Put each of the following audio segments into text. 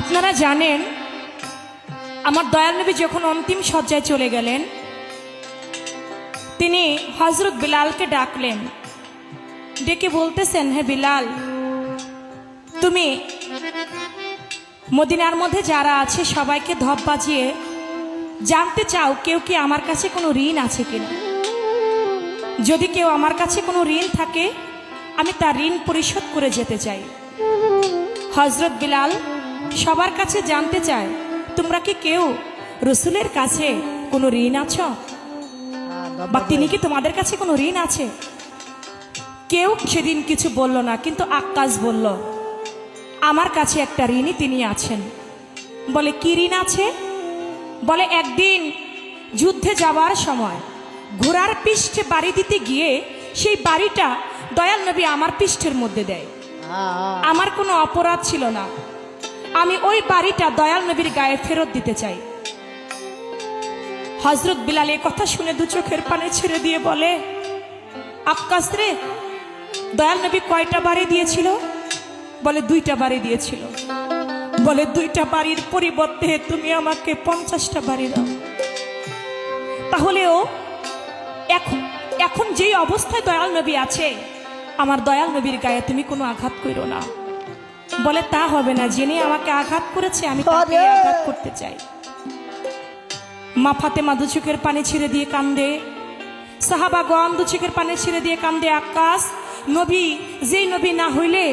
আপনারা জানেন, আমার দয়াল নবী যখন অন্তিম শয্যায় চলে গেলেন, তিনি হজরত বিলালকে ডাকলেন। ডেকে বলতেছেন, হে বিলাল, তুমি মদিনার মধ্যে যারা আছে সবাইকে ধপ বাজিয়ে জানতে চাও কেউ কি আমার কাছে কোনো ঋণ আছে কিনা? যদি কেউ আমার কাছে কোনো ঋণ থাকে, আমি তার ঋণ পরিশোধ করে যেতে চাই। হজরত বিলাল সবার কাছে জানতে চায় তোমরা কি কেউ রসুলের কাছে কোনো ঋণ আছো? বা তিনি কি তোমাদের কাছে কোনো ঋণ আছে? কেউ সেদিন কিছু বলল না কিন্তু আকাশ বলল আমার কাছে একটা ঋণই তিনি আছেন। বলে কি ঋণ আছে? বলে একদিন যুদ্ধে যাওয়ার সময় ঘোড়ার পৃষ্ঠে বাড়ি দিতে গিয়ে সেই বাড়িটা দয়াল নবী আমার পৃষ্ঠের মধ্যে দেয়। আমার কোনো অপরাধ ছিল না। আমি ওই বাড়িটা দয়াল নবীর গায়ে ফেরত দিতে চাই। হজরত বিলাল এ কথা শুনে দু চোখের পানে ছেড়ে দিয়ে বলে আক্কাস রে, দয়াল নবী কয়টা বাড়ি দিয়েছিল? বলে, দুইটা বাড়ি দিয়েছিল। বলে, দুইটা বাড়ির পরিবর্তে তুমি আমাকে পঞ্চাশটা বাড়ি দাও। তাহলেও এখন এখন যেই অবস্থায় দয়াল নবী আছে, আমার দয়াল নবীর গায়ে তুমি কোনো আঘাত করো না। বলে তা হবে না যিনি আমাকে আঘাত করেছে আমি তাকে আঘাত করতে চাই। মা ফাতেমা দু চোখের পানি ছিঁড়ে দিয়ে কান্দে। সাহাবা গম দু চোখের পানি ছিঁড়ে দিয়ে কান্দে। আকাশ নবী যেই নবী না হইলে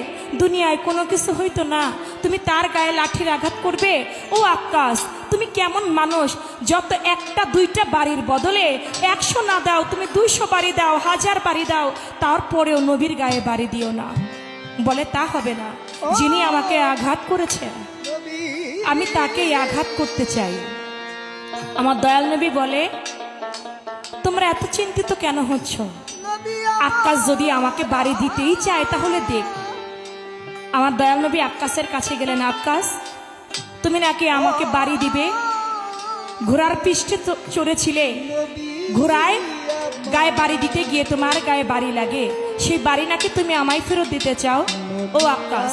দুনিয়ায় কোনো কিছু হইতো না। তুমি তার গায়ে লাঠির আঘাত করবে? ও আকাশ তুমি কেমন মানুষ? যত একটা দুইটা বাড়ির বদলে একশো না দাও তুমি দুইশো বাড়ি দাও হাজার বাড়ি দাও তারপরেও নবীর গায়ে বাড়ি দিও না। বলে, তা হবে না। যিনি আমাকে আঘাত করেছেন, আমি তাকেই আঘাত করতে চাই। আমার দয়াল নবী বলে, তোমরা এত চিন্তিত কেন হচ্ছ? আকাশ যদি আমাকে বাড়ি দিতেই চায়, তাহলে দেখ। আমার দয়াল নবী আকাশের কাছে গেলেন আকাশ তুমি নাকি আমাকে বাড়ি দিবে? ঘোড়ার পৃষ্ঠে চড়েছিলে। ঘোড়ায় গায়ে বাড়ি দিতে গিয়ে তোমার গায়ে বাড়ি লাগে। সেই বাড়ি নাকি তুমি আমায় ফেরত দিতে চাও? ও আকাশ,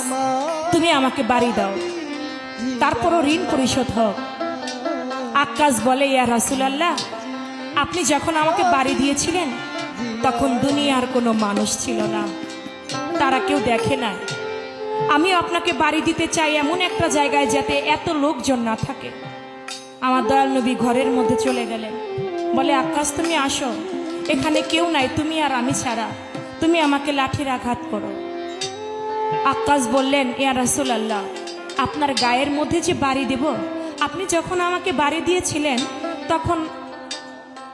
তুমি আমাকে বাড়ি দাও। তারপরও ঋণ পরিশোধ হোক। আকাশ বলে, ইয়া রাসুলাল্লাহ, আপনি যখন আমাকে বাড়ি দিয়েছিলেন, তখন দুনিয়ার কোনো মানুষ ছিল না। তারা কেউ দেখে না আমি আপনাকে বাড়ি দিতে চাই এমন একটা জায়গায় যাতে এত লোকজন না থাকে। আমার দয়াল নবী ঘরের মধ্যে চলে গেলেন। বলে, আকাশ, তুমি আসো। এখানে কেউ নাই, তুমি আর আমি ছাড়া। তুমি আমাকে লাঠির আঘাত করো। আকাশ বললেন ইয়া রাসুল আল্লাহ আপনার গায়ের মধ্যে যে বাড়ি দেব? আপনি যখন আমাকে বাড়ি দিয়েছিলেন, তখন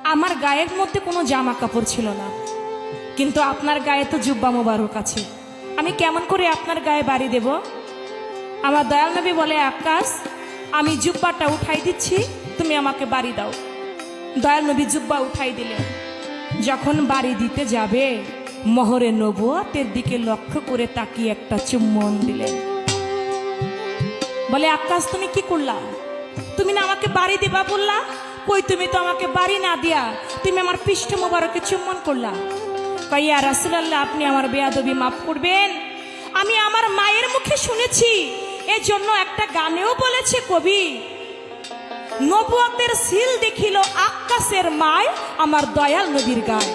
আমার গায়ের মধ্যে কোনো জামা কাপড় ছিল না। কিন্তু আপনার গায়ে তো জুব্বা মোবারক আছে। আমি কেমন করে আপনার গায়ে বাড়ি দেব? আমার দয়াল নবী বলে আকাশ আমি জুব্বাটা উঠাই দিচ্ছি, তুমি আমাকে বাড়ি দাও। দয়াল নবী জুব্বা উঠাই দিলেন। যখন বাড়ি দিতে যাবে, মোহরে নবুয়াতের দিকে লক্ষ্য করে তাকিয়ে একটা চুম্বন দিলেন। বলে, আকাশ, তুমি কি করলা? তুমি না আমাকে বাড়ি দিবা বললা? কই তুমি তো আমাকে বাড়ি না দিয়া, তুমি আমার পৃষ্ঠ মোবারকে চুম্বন করলা। কইয়া রাসুলাল্লাহ, আপনি আমার বেয়াদবি মাফ করবেন। আমি আমার মায়ের মুখে শুনেছি, এজন্য একটা গানেও বলেছে কবি নবুয়াতের সিল দেখিল আকাশের মায় আমার দয়াল নবীর গায়।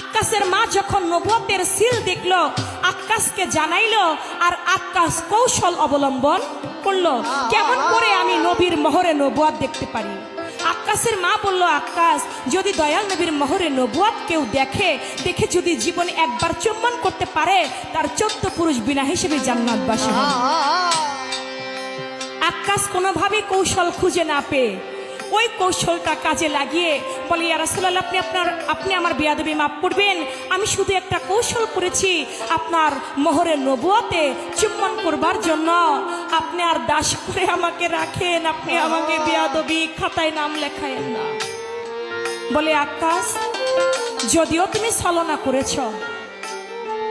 আকাশের মা যখন নবুয়াতের সিল দেখল আকাশকে জানাইল, আর আকাশ কৌশল অবলম্বন করল। কেমন করে আমি নবীর মোহরে নবুয়াত দেখতে পারি? আকাশের মা বলল আকাশ যদি দয়াল নবীর মোহরে নবুয়াত কেউ দেখে দেখে যদি জীবনে একবার চুম্বন করতে পারে, তার চোদ্দ পুরুষ বিনা হিসেবে জান্নাতবাসী হবে। আকাশ কোনোভাবে কৌশল খুঁজে না পেয়ে ওই কৌশলটা কাজে লাগিয়ে বলে, ইয়া রাসূলুল্লাহ, আপনি আপনার, আপনি আমার বিয়াদবি মাফ করবেন। আমি শুধু একটা কৌশল করেছি আপনার মোহরের নবুয়াতে চুম্বন করবার জন্য। আপনি আর দাস করে আমাকে রাখেন, আপনি আমাকে বিয়াদবি খাতায় নাম লেখায়েন না। বলে, আকাশ, যদিও তুমি ছলনা করেছ,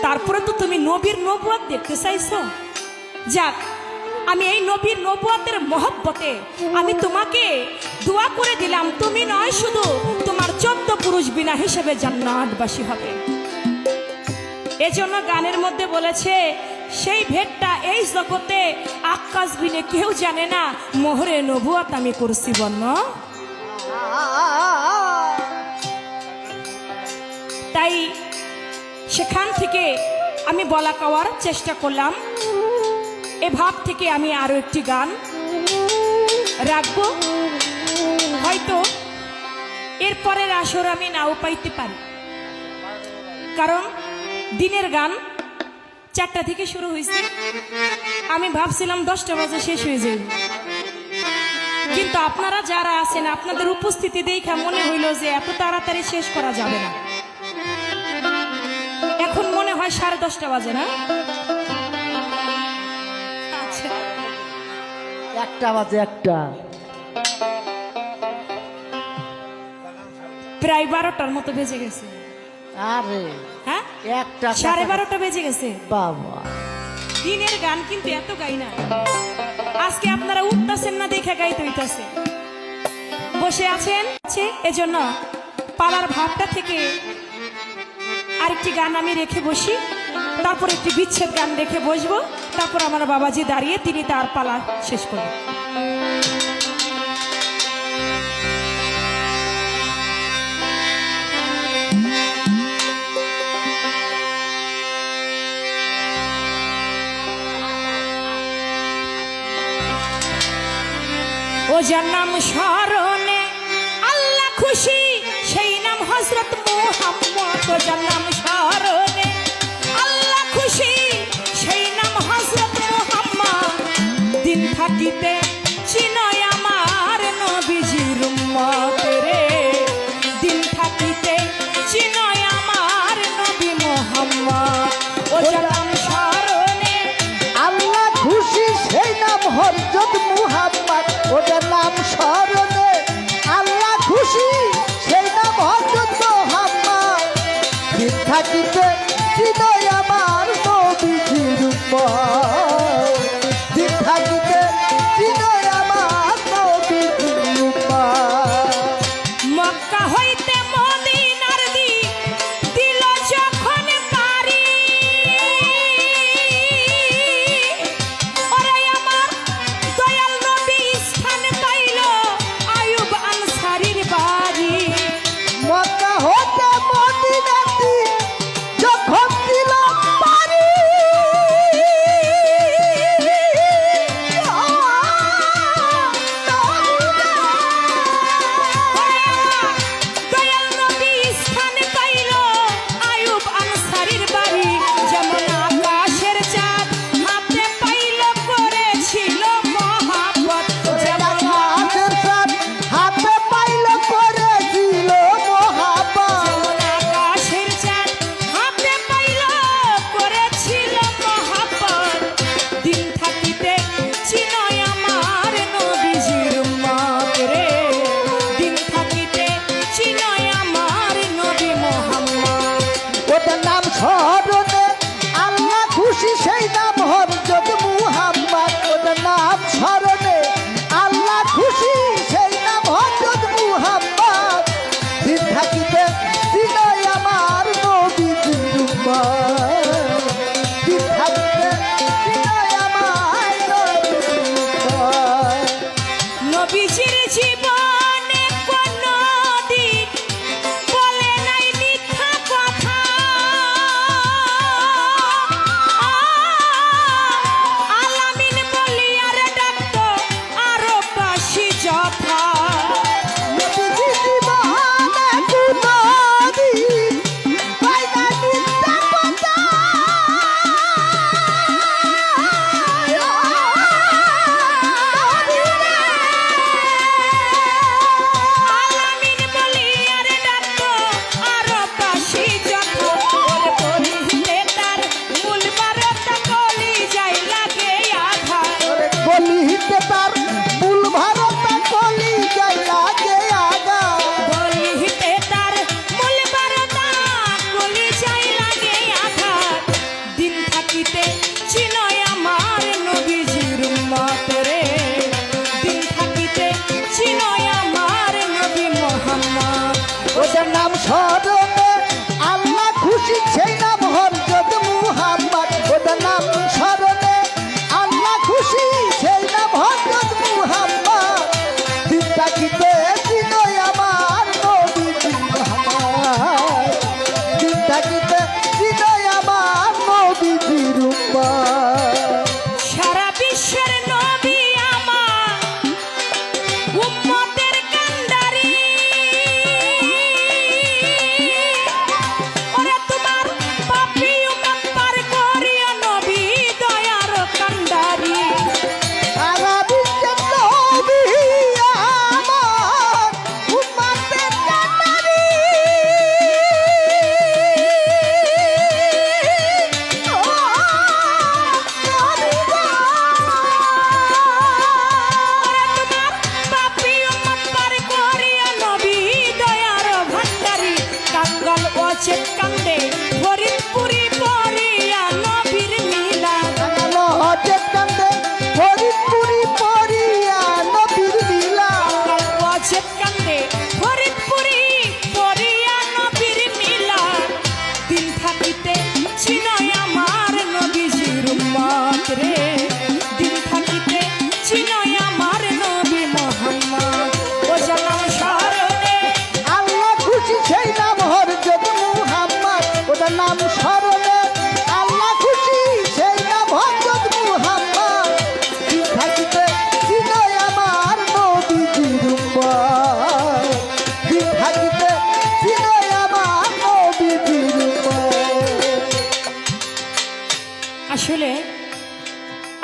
তারপরে তো তুমি নবীর নবুয়াত দেখতে চাইছো। যাক আমি এই নবীর নবুয়াতের মহব্বতে আমি তোমাকে দোয়া করে দিলাম, তুমি নয় শুধু তোমার চোদ্দ পুরুষ বিনা হিসেবে জান্নাতবাসী হবে। এজন্য গানের মধ্যে বলেছে, সেই ভেটটা এই জগতে আকাশ বিনে কেউ জানে না, মোহরে নবুয়াত আমি করছি বন্য তাই সেখান থেকে আমি বলা কাওয়ার চেষ্টা করলাম। এ ভাব থেকে আমি আরও একটি গান রাখব। হয়তো এরপরের আসর আমি নাও পাইতে পারি। কারণ দিনের গান চারটা থেকে শুরু হয়েছে। আমি ভাবছিলাম দশটা বাজে শেষ হয়ে যাবে। কিন্তু আপনারা যারা আছেন, আপনাদের উপস্থিতি দেখা মনে হইল যে এত তাড়াতাড়ি শেষ করা যাবে না। এখন মনে হয় সাড়ে দশটা বাজে না? একটা বাজে একটা। প্রায় বারোটার মতো বেজে গেছে। আরে হ্যাঁ? একটা সাড়ে বারোটা বেজে গেছে। বাবা। দিনের গান কিন্তু এত গাই না। আজকে আপনারা উঠতেছেন না দেখে গাইতে হইতাছে। বসে আছেন আছে এজন্য পালার ভাবটা থেকে আরেকটি গান আমি রেখে বসি। তারপর একটি বিচ্ছেদ গান রেখে বসবো। তারপর আমার বাবাজি দাঁড়িয়ে তিনি তার পালা শেষ করবেন। ও নাম স্মরণে আল্লাহ খুশি, সেই নাম হজরত মোহাম্মদ। ও নাম স্মরণে দিন চিনয় আমার নবীজির উম্মত রে। দিন থাকিতে চিনয় আমার নবী মোহাম্মদ। ও যার স্মরণে আল্লাহ খুশি সেই নাম হরজত মুহাম্মদ। ওটার নাম স্মরণে আল্লাহ খুশি সেই নাম হরজত মুহাম্মদ। দিন থাকিতে হৃদয় আমার নবীজির উম্মত। নাম স্মরণে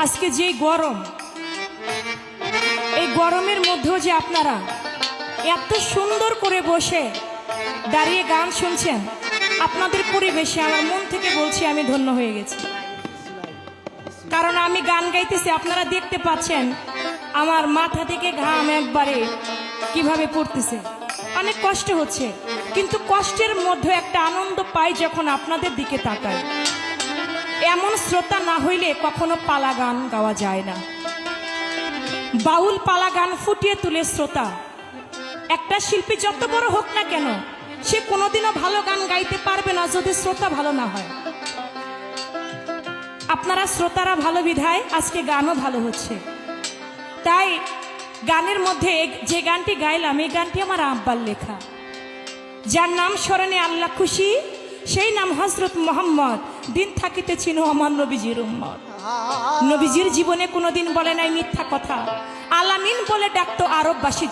আজকে যেই গরম, এই গরমের মধ্যেও যে আপনারা এত সুন্দর করে বসে দাঁড়িয়ে গান শুনছেন, আপনাদের পরিবেশে আমার মন থেকে বলছি আমি ধন্য হয়ে গেছি। কারণ আমি গান গাইতেছি, আপনারা দেখতে পাচ্ছেন আমার মাথা থেকে ঘাম একবারে কীভাবে পড়তেছে। অনেক কষ্ট হচ্ছে, কিন্তু কষ্টের মধ্যে একটা আনন্দ পাই যখন আপনাদের দিকে তাকাই। এমন শ্রোতা না হইলে কখনো পালা গান গাওয়া যায় না। বাউল পালা গান ফুটিয়ে তুলে শ্রোতা। একটা শিল্পী যত বড় হোক না কেন, সে কোনোদিনও ভালো গান গাইতে পারবে না যদি শ্রোতা ভালো না হয়। আপনারা শ্রোতারা ভালো বিধায় আজকে গানও ভালো হচ্ছে। তাই গানের মধ্যে যে গানটি গাইলাম, এই গানটি আমার আব্বার লেখা। যার নাম স্মরণে আল্লাহ খুশি, সেই নাম হজরত মোহাম্মদ দিন থাকিতে চিনো আমার নবীজির উম্মত। নবীজির জীবনে কোনোদিন বলে নাই মিথ্যা কথা। আলামিন বলে ডাকতো আরববাসী